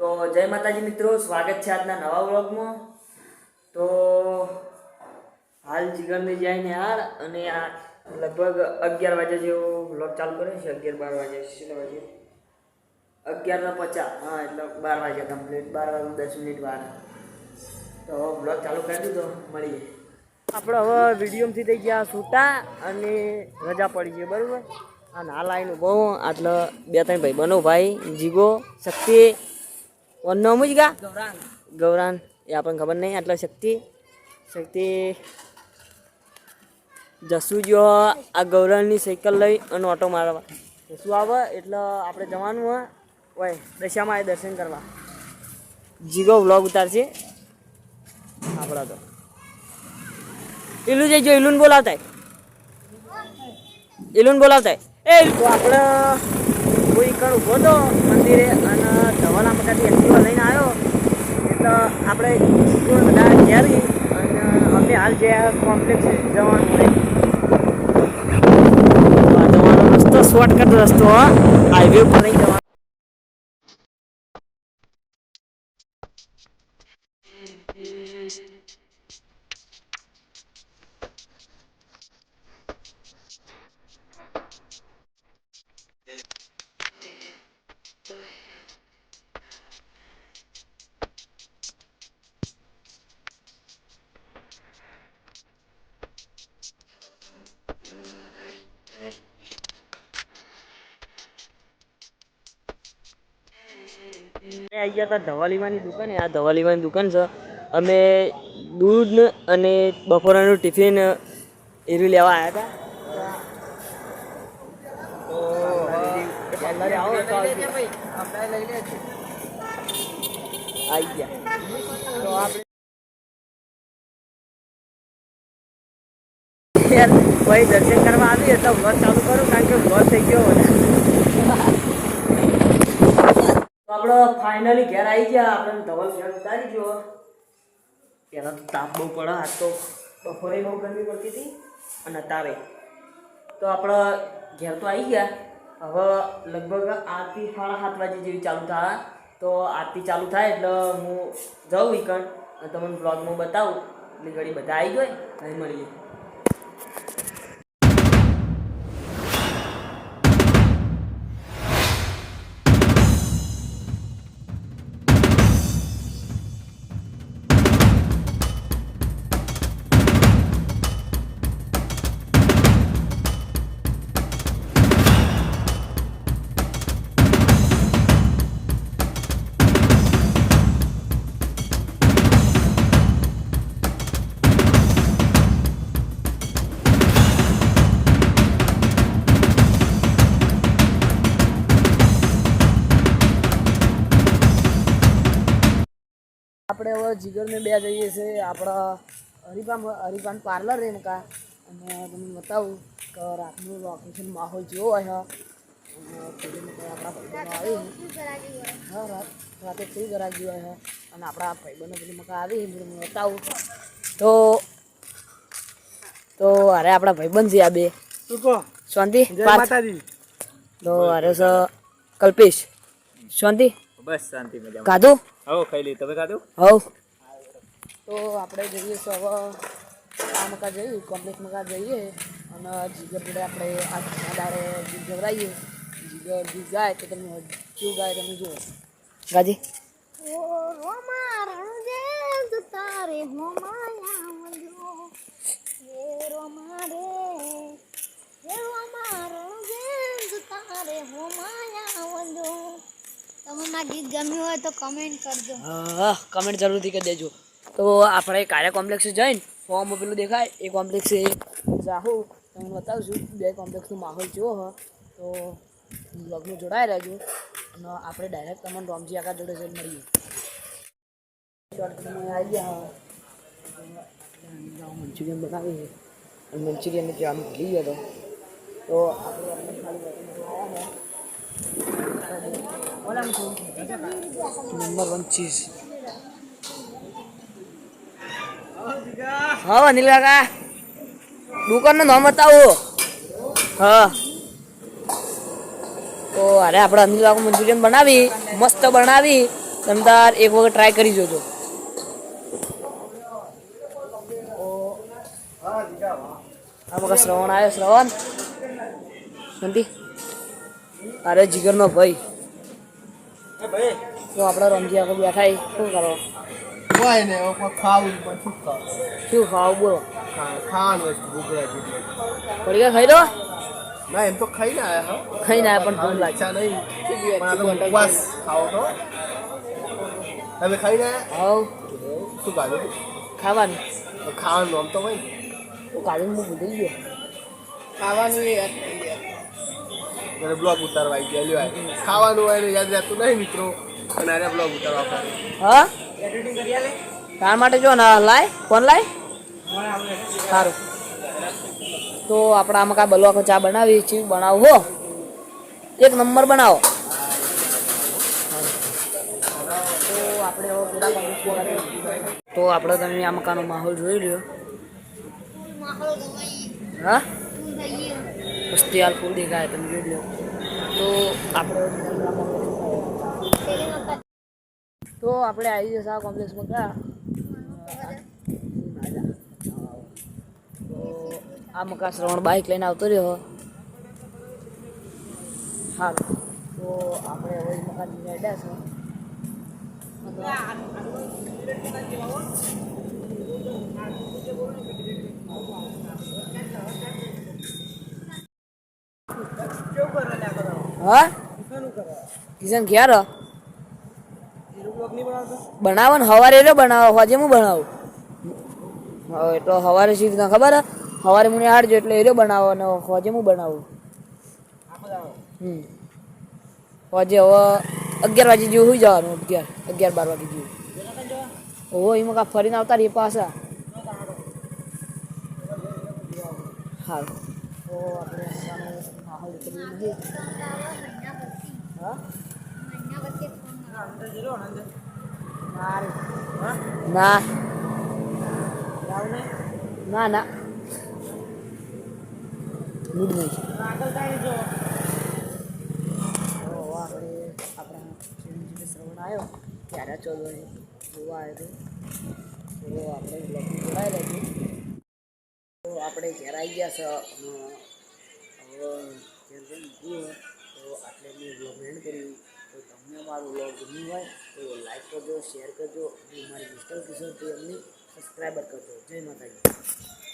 તો જય માતાજી મિત્રો, સ્વાગત છે આજના નવા વ્લોગમાં. તો હાલ જીગરની જઈને હાર અને આ લગભગ અગિયાર વાગે જેવો વ્લોગ ચાલુ કર્યો છે, અગિયાર બાર વાગે કેટલા વાગે. અગિયારના પચાસ, હા, એટલે બાર વાગે કમ્પ્લીટ બાર વાગ્યું દસ મિનિટ બાર. તો બ્લોગ ચાલુ કરી દીધો મળીએ આપણે હવે વિડીયોમાંથી થઈ ગયા છૂટા અને રજા પડી ગઈ બરાબર? અને હાલ આવીને બહુ આટલે બે ત્રણ ભાઈ બનો ભાઈ, જીગો શક્તિ વનનો અમુજ ગા ગૌરાન એ આપણને ખબર નહીં આટલો શક્તિ શક્તિ જસુ જો આ ગૌરાનની સાયકલ લઈ અને ઓટો મારવા જસુ આવે એટલે આપણે જવાનું હોય ઓય દશામાં એ દર્શન કરવા જીગો વ્લોગ ઉતારશે આપણા તો ઇલું જઈજો ઇલુન બોલાવતા ઇલુન બોલાવતા એ તો આપણે કોઈ કણ ઊભો તો મંદિરે અને ધવલ આમકાથી એક્ટિવા લઈને આવ્યો. એટલે આપણે બધા જ્યારે અને અમે હાલ જે કોમ્પ્લેક્સ જવાનું હોય. શોર્ટકટ રસ્તો હાઈવે ઉપર નહીં જવાનો. અમે આવી ગયા ધવાલીમાની દુકાન આ ધવાલીમાની દુકાન છે અમે દૂધ અને બપોરાનું ટિફિન એરું લેવા આવ્યા હતા યાર ભાઈ દર્શન કરવા આવી તો વ્લોગ ચાલુ કરું કારણ કે વ્લોગ થઈ ગયો વધારે તો આપણે ફાઇનલી ઘેર આવી ગયા. આપણે ધવલ ઘેર ઉતારી ગયો. પહેલાં તો તાપ બહુ પડે, આજ તો બપોરે બહુ ગરમી પડતી હતી અને તાવે તો આપણે ઘેર તો આવી ગયા. હવે લગભગ આરતી સાડા સાત વાગે જેવી ચાલુ થાય. તો આરતી ચાલુ થાય એટલે હું જાઉં વીકણ અને તમને બ્લોગમાં બતાવું. એટલે ઘડી બધા આવી ગયો અહીં મળીએ. આપણે હવે જીગરને બે જઈએ છીએ આપણા હરિપાન હરિપાન પાર્લર એમ કા? અને તમને બતાવું કે રાતનું લોકેશન માહોલ જેવો હોય હા રાત રાતે ફ્રી કરાવી હોય અને આપણા ભાઈબંધો પેલી મકા આવી તમને બતાવું. તો તો અરે આપણા ભાઈબંધ છે આ બે. શાંતિ તો અરે છે કલ્પેશ. શાંતિ બસ શાંતિ મજા કાધું હો ખાઈ લી તમે ખાધું? હવ. તો આપણે જઈએ તો હવે આ મકા જઈએ કોમ્પ્લેક્સ મકા જઈએ અને જીગર જોડે આપણે આ દાડે ગવડાવીએ જીગર ગીત ગાય તો તમે કેવું ગાય તમે જુઓ. ગાજી. તારે રોમારો જે તારે હોમાયા વંદો તમને મારું ગીત ગમ્યું હોય તો કમેન્ટ કરજો. હા કમેન્ટ જરૂરથી કરી દેજો. તો આપણે કાર્ય કોમ્પ્લેક્સ જઈને ફોર્મ પેલું દેખાય. એ કોમ્પ્લેક્સે જાહું, તમને બતાવશું. બે કોમ્પ્લેક્સનું માહોલ કેવો હ. તો લગ્ન જોડાઈ રહેજો. અને આપણે ડાયરેક્ટ તમને રોમજી આકા જોડે જઈને મળીએ. આવી ગયા મંચુરિયન બનાવીએ. અને મંચુરિયન જે આમ ભૂલી ગયો તો. આપણે નંબર વન ચીઝ હા અનિલ કાકા દુકાનનું નામ બતાવો. હા. તો અરે આપણે અનિલ કાકા મંચુરિયન બનાવી, મસ્ત બનાવી. તમે તાર એક વખત ટ્રાય કરી જોજો. આ વખત શ્રવણ આવ્યો, શ્રવણ. નંદી અરે જીગરનો ભાઈ. તો આપણે રમજી આગળ બેઠા શું કરો? હોય ને ખાવું પણ શું ખાવું? શું ખાવું બોલો. ખાવાનું વસ્તુ ભૂખ લાગી પડી ખાઈ દો ના એમ તો ખાઈને આવ્યા હો. ખાઈ ના પણ ભૂખ લાગે. નહીં. પણ આ તો ઉપવાસ ખાવો તો. તમે હાવ શું ખાધું ખાવાનું. ખાવાનું આમ તો ભાઈ તો કાઢીને હું ભૂલી ગયો. ખાવાનું મને બ્લોગ ઉતારવા આવી ગયા. લ્યો ખાવાનું હોય ને યાદ રહેતું નહીં મિત્રો. અને આને બ્લોગ ઉતારવા હા? તાર માટે જો ના લાય? ફોન લાય? સારું. તો આપણે આમાં કાંઈ બલવા ચા બનાવી છે બનાવો હો. એક નંબર બનાવો. તો આપણે તમે આ મકાનનો માહોલ જોઈ લ્યો. હા? ફૂલ દેખાય તમે જોઈ લો. તો આપણે તો આપણે આવી જશે આ કોમ્પ્લેક્સમાં ગયા આ મકા શ્રવણ બાઇક લઈને આવતો રહ્યો. હા તો આપણે હવે મકાન બેઠા છે. હા? કિશન, ક્યાં રહો? બનાવો ને સવારે એટલે બનાવો. હોજે હું બનાવું? હવે તો સવારે શી રીતના ખબર સવારે મને હાડજો એટલે એરો બનાવો ને હોજે હું બનાવું. હમ. હોજે હવે અગિયાર વાગે જેવું હોઈ જવાનું, અગિયાર અગિયાર બાર વાગે જેવું. ઓહો, એમાં કાં ફરીને આવતા રહીએ પાછા. સારું તો આપણે મકાનો માહોલ કરી નથી હા? ના ના. ના. મૂડ નહીં. આપણે આપણા શ્રવણ આવ્યો ત્યારે ચૌદ જોવા આવ્યો. હતો તો આપણે લખી જોડાયેલા છીએ. આપણે ઘેર આવી ગયા છે હવે ઘેર તો આટલે મેં વ્લોગ એન્ડ કર્યું. તો તમને મારું વ્લોગ ગમ્યું હોય તો લાઈક કરજો શેર કરજો, અને મારી મિસ્ટર કિશોર એમની સબસ્ક્રાઈબર કરજો. જય માતાજી.